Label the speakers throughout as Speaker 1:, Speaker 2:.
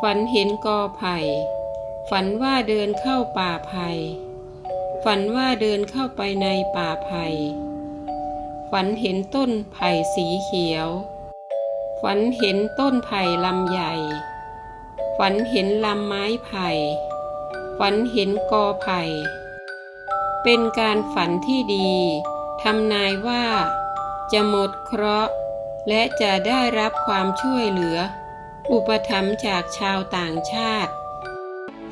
Speaker 1: ฝันเห็นกอไผ่ ฝันว่าเดินเข้าป่าไผ่ ฝันว่าเดินเข้าไปในป่าไผ่ ฝันเห็นต้นไผ่สีเขียว ฝันเห็นต้นไผ่ลำใหญ่ ฝันเห็นลำไม้ไผ่ ฝันเห็นกอไผ่ เป็นการฝันที่ดีทำนายว่า จะหมดเคราะห์และจะได้รับความช่วยเหลือ อุปถัมภ์จากชาวต่างชาติ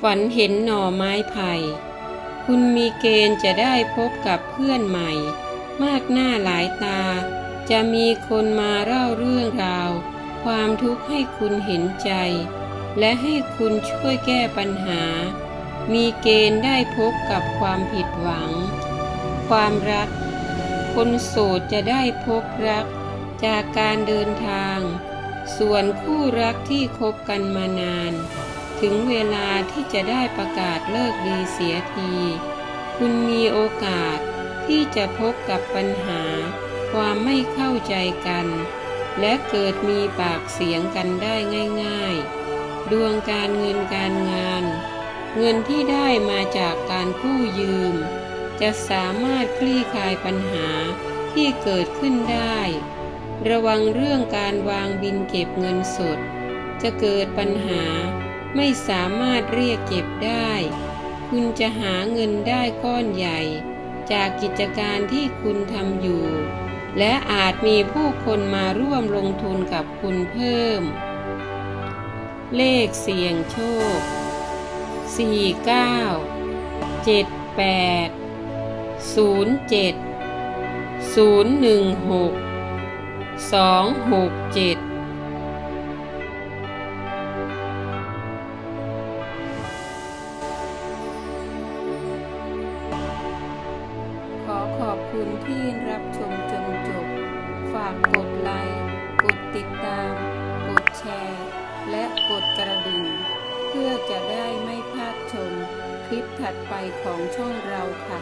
Speaker 1: ฝันเห็นหน่อไม้ไผ่ คุณมีเกณฑ์จะได้พบกับเพื่อนใหม่ มากหน้าหลายตา จะมีคนมาเล่าเรื่องราว ความทุกข์ให้คุณเห็นใจ และให้คุณช่วยแก้ปัญหา มีเกณฑ์ได้พบกับความผิดหวัง ความรัก คนโสดจะได้พบรักจากการเดินทาง ส่วนคู่รักที่คบกันมานาน ถึงเวลาที่จะได้ประกาศเลิกดีเสียที คุณมีโอกาสที่จะพบกับปัญหา ความไม่เข้าใจกัน และเกิดมีปากเสียงกันได้ง่าย ๆ ดวงการเงินการงาน เงินที่ได้มาจากการกู้ยืม จะสามารถคลี่คลายปัญหาที่เกิดขึ้นได้ ระวังเรื่องการวางบินเก็บเงินสด จะเกิดปัญหาไม่สามารถเรียกเก็บได้ คุณจะหาเงินได้ก้อนใหญ่ จากกิจการที่คุณทำอยู่ และอาจมีผู้คนมาร่วมลงทุนกับคุณเพิ่ม เลขเสี่ยงโชค 4 9 7 8 07 016 0 7 0 1 6 2 6 7ขอขอบคุณที่รับชมจนจบ ฝากกดไลค์ กดติดตาม กดแชร์ และกดกระดิ่ง เพื่อจะได้ไม่พลาดชม คลิปถัดไปของช่องเราค่ะ